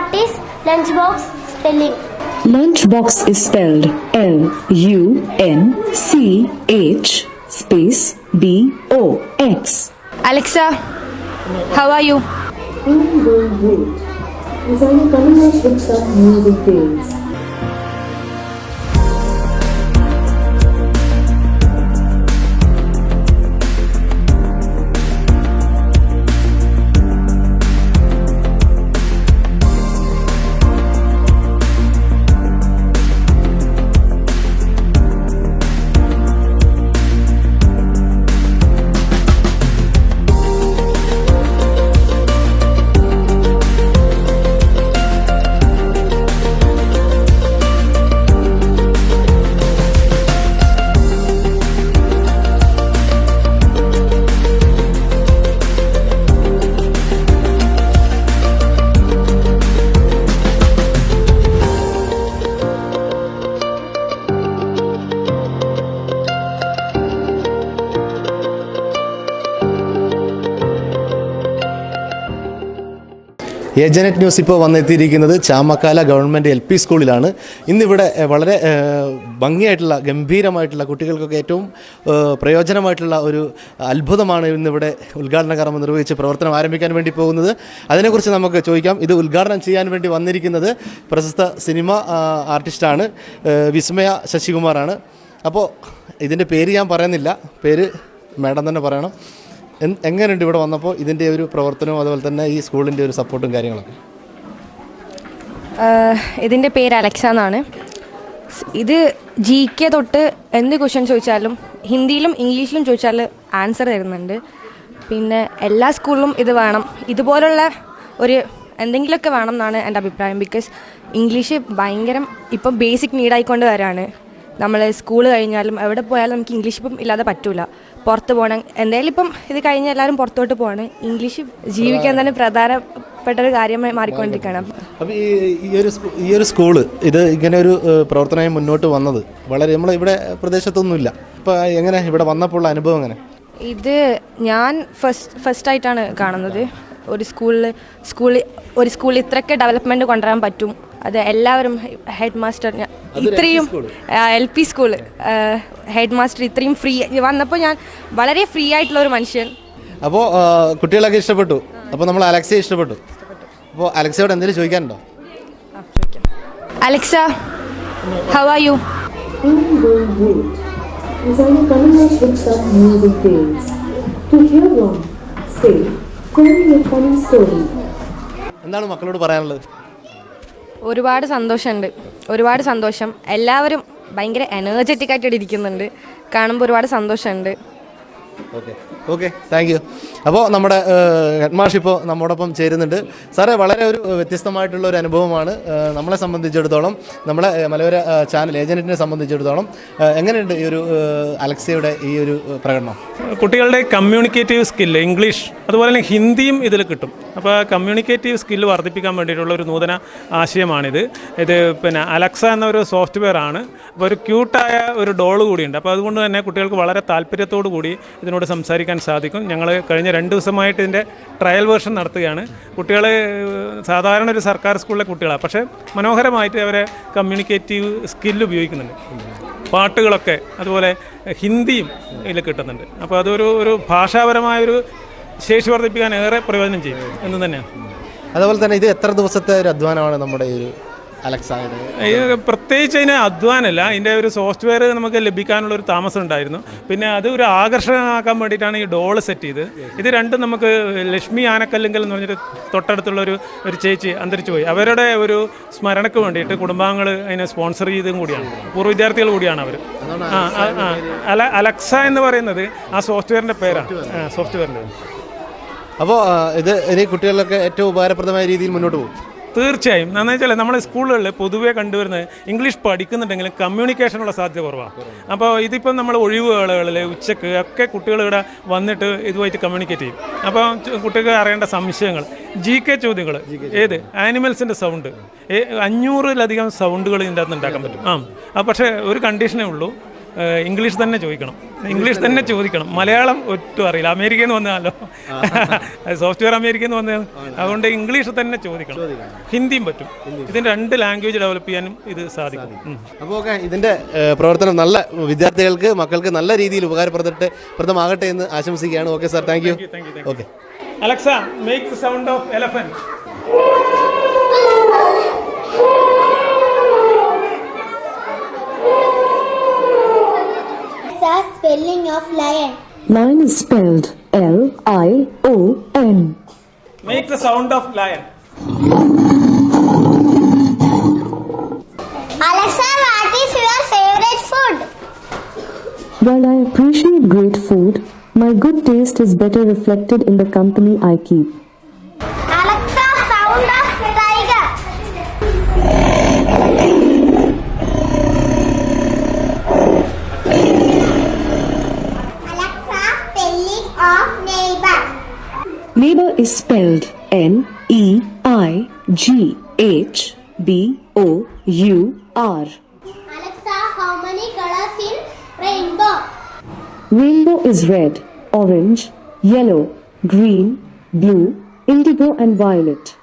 What is lunchbox spelling? Lunchbox is spelled L U N C H space B O X. Alexa, how are you? I'm doing great. Is are coming up with some new details? ഏജനറ്റ് news ഇപ്പോൾ വന്നെത്തിയിരിക്കുന്നത് Chamakkala government L P സ്കൂളിലാണ്. ഇന്നിവിടെ വളരെ ഭംഗിയായിട്ടുള്ള ഗംഭീരമായിട്ടുള്ള കുട്ടികൾക്കൊക്കെ ഏറ്റവും പ്രയോജനമായിട്ടുള്ള ഒരു അത്ഭുതമാണ് ഇന്നിവിടെ ഉദ്ഘാടന കർമ്മം നിർവഹിച്ച് പ്രവർത്തനം ആരംഭിക്കാൻ വേണ്ടി പോകുന്നത്. അതിനെക്കുറിച്ച് നമുക്ക് ചോദിക്കാം. ഇത് ഉദ്ഘാടനം ചെയ്യാൻ വേണ്ടി വന്നിരിക്കുന്നത് പ്രശസ്ത സിനിമ ആർട്ടിസ്റ്റാണ് വിസ്മയ ശശികുമാറാണ്. അപ്പോൾ ഇതിന്റെ പേര് ഞാൻ പറയുന്നില്ല. പേര് മാഡം തന്നെ പറയണം. എങ്ങനെയുണ്ട് ഇവിടെ വന്നപ്പോൾ ഇതിന്റെ ഒരു പ്രവർത്തനവും അതുപോലെ തന്നെ ഈ സ്കൂളിന്റെ ഒരു സപ്പോർട്ടും കാര്യങ്ങളൊക്കെ? ഇതിന്റെ പേര് അലക്സ എന്നാണ്. ഇത് ജി കെ തൊട്ട് എന്ത് ക്വസ്റ്റ്യൻ ചോദിച്ചാലും ഹിന്ദിയിലും ഇംഗ്ലീഷിലും ചോദിച്ചാൽ ആൻസർ തരുന്നുണ്ട്. പിന്നെ എല്ലാ സ്കൂളിലും ഇത് വേണം. ഇതുപോലുള്ള ഒരു എന്തെങ്കിലുമൊക്കെ വേണം എന്നാണ് എന്റെ അഭിപ്രായം. ബിക്കോസ് ഇംഗ്ലീഷ് ഭയങ്കരം ഇപ്പം ബേസിക് നീഡായിക്കൊണ്ട് വരാണ്. നമ്മൾ സ്കൂൾ കഴിഞ്ഞാലും എവിടെ പോയാലും നമുക്ക് ഇംഗ്ലീഷ് ഇപ്പം ഇല്ലാതെ പറ്റൂല. പുറത്ത് പോകണം. എന്തായാലും ഇപ്പം ഇത് കഴിഞ്ഞ് എല്ലാവരും പുറത്തോട്ട് പോകണം ഇംഗ്ലീഷ് ജീവിക്കാൻ തന്നെ പ്രധാനപ്പെട്ട ഒരു കാര്യമായി മാറിക്കൊണ്ടിരിക്കണം ഈ ഒരു ഈ ഒരു സ്കൂൾ ഇത് ഇങ്ങനെ ഒരു പ്രവർത്തനമായി മുന്നോട്ട് വന്നത് വളരെ നമ്മൾ ഇവിടെ പ്രദേശത്തൊന്നുമില്ല. ഇപ്പം എങ്ങനെ? ഇവിടെ വന്നപ്പോൾ അനുഭവം എങ്ങനെ? ഇത് ഞാൻ ഫസ്റ്റ് ഫസ്റ്റ് ആയിട്ടാണ് കാണുന്നത്. ഒരു സ്കൂളിൽ സ്കൂളിൽ ഒരു സ്കൂളിൽ ഇത്രയൊക്കെ ഡെവലപ്മെന്റ് കൊണ്ടുവരാൻ പറ്റും. അത് എല്ലാവരും ഹെഡ് മാസ്റ്റർ ഇത്രയും L P school head master ഇത്രയും ഫ്രീ വന്നപ്പോൾ ഞാൻ വളരെ ഫ്രീ ആയിട്ടുള്ള ഒരു മനുഷ്യൻ. അപ്പോൾ കുട്ടികളൊക്കെ ഇഷ്ടപ്പെട്ടു? അപ്പോൾ നമ്മൾ അലക്സയെ ഇഷ്ടപ്പെട്ടു? അപ്പോൾ അലക്സയോട് എന്തെങ്കിലും ചോദിക്കാനുണ്ടോ? Alexa how are you. എന്താണ് മക്കളോട് പറയാനുള്ളത്? ഒരുപാട് സന്തോഷമുണ്ട്. ഒരുപാട് സന്തോഷം. എല്ലാവരും ഭയങ്കര എനർജറ്റിക് ആയിട്ട് ഇരിക്കുന്നുണ്ട് കാണുമ്പോൾ ഒരുപാട് സന്തോഷമുണ്ട്. ഓക്കെ. ഓക്കെ താങ്ക് യു അപ്പോൾ നമ്മുടെ ഹെഡ് മാഷ് ഇപ്പോൾ നമ്മോടൊപ്പം ചേരുന്നുണ്ട്. സാറേ വളരെ ഒരു വ്യത്യസ്തമായിട്ടുള്ള ഒരു അനുഭവമാണ് നമ്മളെ സംബന്ധിച്ചിടത്തോളം നമ്മളെ മലയോര ചാനൽ ഏജന്റിനെ സംബന്ധിച്ചിടത്തോളം. എങ്ങനെയുണ്ട് ഈ ഒരു അലക്സയുടെ ഈ ഒരു പ്രകടനം? കുട്ടികളുടെ കമ്മ്യൂണിക്കേറ്റീവ് സ്കില്ല് ഇംഗ്ലീഷ് അതുപോലെ തന്നെ ഹിന്ദിയും ഇതിൽ കിട്ടും. അപ്പോൾ കമ്മ്യൂണിക്കേറ്റീവ് സ്കില്ല് വർദ്ധിപ്പിക്കാൻ വേണ്ടിയിട്ടുള്ള ഒരു നൂതന ആശയമാണിത്. ഇത് പിന്നെ അലക്സ എന്നൊരു സോഫ്റ്റ്വെയർ ആണ്. അപ്പോൾ ഒരു ക്യൂട്ടായ ഒരു ഡോൾ കൂടിയുണ്ട്. അപ്പോൾ അതുകൊണ്ട് തന്നെ കുട്ടികൾക്ക് വളരെ താല്പര്യത്തോടു കൂടി ഇതിനോട് സംസാരിക്കാൻ സാധിക്കും. ഞങ്ങൾ കഴിഞ്ഞ രണ്ട് ദിവസമായിട്ട് ഇതിന്റെ ട്രയൽ വേർഷൻ നടത്തുകയാണ്. കുട്ടികൾ സാധാരണ ഒരു സർക്കാർ സ്കൂളിലെ കുട്ടികളാണ് പക്ഷേ മനോഹരമായിട്ട് അവരെ കമ്മ്യൂണിക്കേറ്റീവ് സ്കില്ല് ഉപയോഗിക്കുന്നുണ്ട്. പാട്ടുകളൊക്കെ അതുപോലെ ഹിന്ദിയും ഇതിൽ കിട്ടുന്നുണ്ട്. അപ്പോൾ അതൊരു ഒരു ഭാഷാപരമായൊരു ശേഷി വർദ്ധിപ്പിക്കാൻ ഏറെ പ്രയോജനം ചെയ്യും എന്ന് തന്നെയാണ്. അതുപോലെ തന്നെ ഇത് എത്ര ദിവസത്തെ ഒരു അധ്വാനമാണ് നമ്മുടെ ഈ അലക്സയുടെ പ്രത്യേകിച്ച് അതിന് അധ്വാനമല്ല. അതിന്റെ ഒരു സോഫ്റ്റ്വെയർ നമുക്ക് ലഭിക്കാനുള്ള ഒരു താമസം ഉണ്ടായിരുന്നു പിന്നെ അത് ഒരു ആകർഷകമാക്കാൻ വേണ്ടിയിട്ടാണ് ഈ ഡോൾ സെറ്റ് ചെയ്ത് ഇത് രണ്ടും നമുക്ക് ലക്ഷ്മി ആനക്കല്ലിങ്കൽ എന്ന് പറഞ്ഞിട്ട് തൊട്ടടുത്തുള്ള ഒരു ഒരു ചേച്ചി അന്തരിച്ചു പോയി. അവരുടെ ഒരു സ്മരണയ്ക്ക് വേണ്ടിയിട്ട് കുടുംബാംഗങ്ങൾ അതിനെ സ്പോൺസർ ചെയ്തും കൂടിയാണ്. പൂർവ വിദ്യാർത്ഥികൾ കൂടിയാണ് അവർ അല അലക്സ എന്ന് പറയുന്നത് ആ സോഫ്റ്റ്വെയറിന്റെ പേരാണ്. സോഫ്റ്റ്വെയറിന്റെ അപ്പോൾ ഇത് ഇനി കുട്ടികളിലൊക്കെ ഏറ്റവും ഉപകാരപ്രദമായ രീതിയിൽ മുന്നോട്ട് പോകും. തീർച്ചയായും. എന്താണെന്ന് വെച്ചാൽ നമ്മൾ സ്കൂളുകളിൽ പൊതുവേ കണ്ടുവരുന്നത് ഇംഗ്ലീഷ് പഠിക്കുന്നുണ്ടെങ്കിലും കമ്മ്യൂണിക്കേഷനുള്ള സാധ്യത കുറവാണ്. അപ്പോൾ ഇതിപ്പം നമ്മൾ ഒഴിവുകളിൽ ഉച്ചയ്ക്ക് ഒക്കെ കുട്ടികൾ ഇവിടെ വന്നിട്ട് ഇതുമായിട്ട് കമ്മ്യൂണിക്കേറ്റ് ചെയ്യും. അപ്പോൾ കുട്ടികൾ കുട്ടികൾക്ക് അറിയേണ്ട സംശയങ്ങൾ ജി കെ ചോദ്യങ്ങൾ ഏത്? ആനിമൽസിന്റെ സൗണ്ട് അഞ്ഞൂറിലധികം സൗണ്ടുകൾ ഇതിന്റെ അകത്ത് ഉണ്ടാക്കാൻ പറ്റും. ആ പക്ഷേ ഒരു കണ്ടീഷനേ ഉള്ളൂ. ഇംഗ്ലീഷ് തന്നെ ചോദിക്കണം. ഇംഗ്ലീഷ് തന്നെ ചോദിക്കണം. മലയാളം ഒട്ടും അറിയില്ല. അമേരിക്കയിൽ നിന്ന് വന്നാലോ സോഫ്റ്റ്വെയർ അമേരിക്കയിൽ നിന്ന് വന്നതാണ്. അതുകൊണ്ട് ഇംഗ്ലീഷ് തന്നെ ചോദിക്കണം. ഹിന്ദിയും പറ്റും. ഇതിന് രണ്ട് ലാംഗ്വേജ് ഡെവലപ്പ് ചെയ്യാനും ഇത് സാധിക്കും. അപ്പോൾ ഓക്കെ ഇതിന്റെ പ്രവർത്തനം നല്ല വിദ്യാർത്ഥികൾക്ക് മക്കൾക്ക് നല്ല രീതിയിൽ ഉപകാരപ്പെടുത്തിട്ട് പ്രദമാകട്ടെ എന്ന് ആശംസിക്കുകയാണ്. Okay sir thank you. Okay. Alexa make the sound of elephant Lion is spelled L-I-O-N. Make the sound of lion. Alexa, what is your favorite food? While I appreciate great food, my good taste is better reflected in the company I keep. Is spelled N E I G H B O U R. Alexa, how many colors in rainbow? Rainbow is red, orange, yellow, green, blue, indigo, and violet.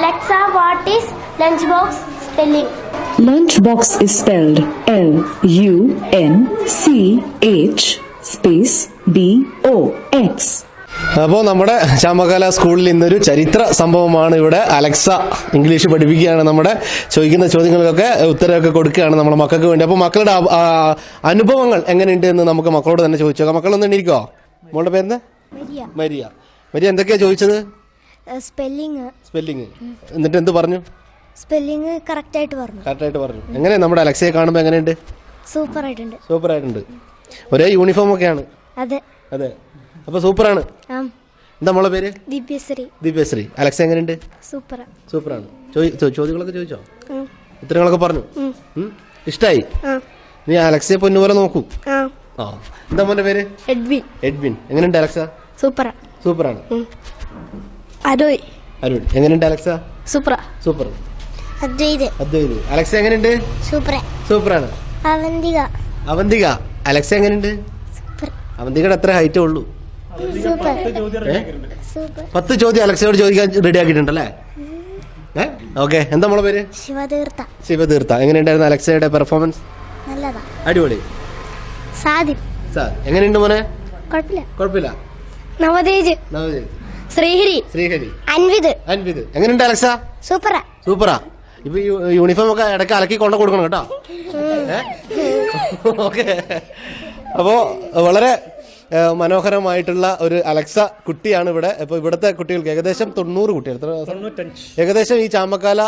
Alexa, what is lunchbox spelling? Lunchbox is spelled L U N C H space B O X. അപ്പോൾ നമ്മുടെ ശ്യാമകല സ്കൂളിൽ ഇന്നൊരു ചരിത്ര സംഭവമാണ് ഇവിടെ Alexa English പഠിപ്പിക്കുകയാണ്. നമ്മുടെ ചോദിക്കുന്ന ചോദ്യങ്ങൾക്കൊക്കെ ഉത്തരവൊക്കെ കൊടുക്കുകയാണ് നമ്മുടെ മക്കൾക്ക് വേണ്ടി. അപ്പോൾ മക്കളുടെ അനുഭവങ്ങൾ എങ്ങനെയുണ്ട് എന്ന് നമുക്ക് മക്കളോട് തന്നെ ചോദിച്ചോ നോക്കാം. മക്കളൊന്നും എണ്ണിരിക്കോ മോളുടെ പേരെന്താ? മരിയ. മരിയ. എന്തൊക്കെയാ ചോദിച്ചത്? സ്പെല്ലിങ് സ്പെല്ലിങ് എന്നിട്ട് എന്ത് പറഞ്ഞു? സ്പെല്ലിങ് കറക്റ്റ് ആയിട്ട് പറഞ്ഞു. കറക്റ്റായിട്ട് പറഞ്ഞു. എങ്ങനെ നമ്മുടെ അലക്സയെ കാണുമ്പോൾ എങ്ങനെയുണ്ട്? സൂപ്പർ ആയിട്ടുണ്ട്. സൂപ്പർ ആയിട്ടുണ്ട്. ഒരേ യൂണിഫോം ഒക്കെയാണ്. അതെ. അതെ. അപ്പോൾ സൂപ്പറാണ്. ആണ് എന്താ മോളെ പേര്? ദിവ്യശ്രീ. ദിവ്യശ്രീ. അലക്സ എങ്ങനെയുണ്ട്? സൂപ്പർ സൂപ്പറാണ്. ചോദ്യങ്ങളൊക്കെ ചോദിച്ചോ? ഉത്തരങ്ങളൊക്കെ പറഞ്ഞു? ഇഷ്ടായി? നീ അലക്സയെ പൊന്നുപോലെ നോക്കൂ. ആ. എന്താ മോന്റെ പേര്? എഡ്വിൻ. എഡ്വിൻ. എങ്ങനെയുണ്ട് അലക്സ? സൂപ്പർ സൂപ്പറാണ്. അരോയ്. അരുൺ എങ്ങനെയുണ്ട് Alexa? Super super. Adwaith. Adwaith. Alexa എങ്ങനെയുണ്ട്? സൂപ്പർ സൂപ്പറാണ്. അവന്തിക. അവന്തിക. അലക്സ എങ്ങനെയുണ്ട്? അവന്തികയുടെ എത്ര ഹൈറ്റേ ഉള്ളൂ. പത്ത് ചോദ്യം അലക്സയോട് ചോദിക്കാൻ റെഡി ആക്കിയിട്ടുണ്ടല്ലേ? ഓക്കെ. എന്താ നമ്മളെ പേര്? ശിവതീർത്ഥ. ശിവതീർത്ഥ. എങ്ങനെയുണ്ടായിരുന്നു അലക്സയുടെ പെർഫോമൻസ് അടിപൊളി. സാദിം സാർ എങ്ങനെയുണ്ട് മോനെ? കുഴപ്പമില്ല കുഴപ്പമില്ല നവതേജ്. നവജീത് ശ്രീഹരി. ശ്രീഹരി. അൻവിത്. അൻവിത്. എങ്ങനെയുണ്ട് അലക്സ? സൂപ്പറാ. സൂപ്പറാ. ഇപ്പൊ യൂണിഫോം ഒക്കെ ഇടയ്ക്ക് അലക്കി കൊണ്ട കൊടുക്കണം കേട്ടോ. ഓക്കെ. അപ്പോ വളരെ മനോഹരമായിട്ടുള്ള ഒരു അലക്സ കുട്ടിയാണ് ഇവിടെ. ഇപ്പൊ ഇവിടുത്തെ കുട്ടികൾക്ക് ഏകദേശം തൊണ്ണൂറ് കുട്ടികൾ. ഏകദേശം ഈ ചാമക്കാല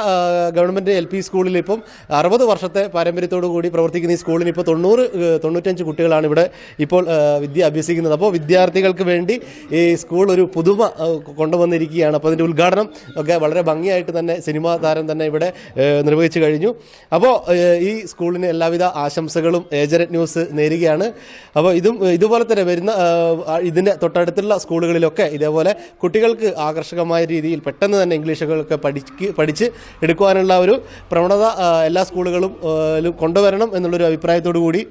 ഗവൺമെന്റ് എൽ പി സ്കൂളിൽ ഇപ്പം അറുപത് വർഷത്തെ പാരമ്പര്യത്തോടു കൂടി പ്രവർത്തിക്കുന്ന ഈ സ്കൂളിന് ഇപ്പോൾ തൊണ്ണൂറ് തൊണ്ണൂറ്റഞ്ച് കുട്ടികളാണ് ഇവിടെ ഇപ്പോൾ വിദ്യ അഭ്യസിക്കുന്നത്. അപ്പോൾ വിദ്യാർത്ഥികൾക്ക് വേണ്ടി ഈ സ്കൂൾ ഒരു പുതുമ കൊണ്ടുവന്നിരിക്കുകയാണ്. അപ്പോൾ അതിന്റെ ഉദ്ഘാടനം ഒക്കെ വളരെ ഭംഗിയായിട്ട് തന്നെ സിനിമാ താരം തന്നെ ഇവിടെ നിർവഹിച്ചു കഴിഞ്ഞു. അപ്പോൾ ഈ സ്കൂളിന് എല്ലാവിധ ആശംസകളും ഏജന്റ് ന്യൂസ് നേരുകയാണ്. അപ്പോൾ ഇതും ഇതുപോലെ തന്നെ വരുന്ന ഇതിന്റെ തൊട്ടടുത്തുള്ള സ്കൂളുകളിലൊക്കെ ഇതേപോലെ കുട്ടികൾക്ക് ആകർഷകമായ രീതിയിൽ പെട്ടെന്ന് തന്നെ ഇംഗ്ലീഷുകളൊക്കെ പഠിക്ക് പഠിച്ച് എടുക്കുവാനുള്ള ഒരു പ്രവണത എല്ലാ സ്കൂളുകളും കൊണ്ടുവരണം എന്നുള്ളൊരു അഭിപ്രായത്തോടു കൂടി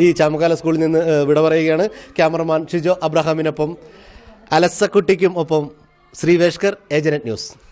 ഈ ചാമക്കാല സ്കൂളിൽ നിന്ന് വിട പറയുകയാണ് ക്യാമറമാൻ ഷിജോ അബ്രഹാമിനൊപ്പം അലസക്കുട്ടിക്കും ഒപ്പം ശ്രീവേഷ്കർ ഏജനറ്റ് ന്യൂസ്.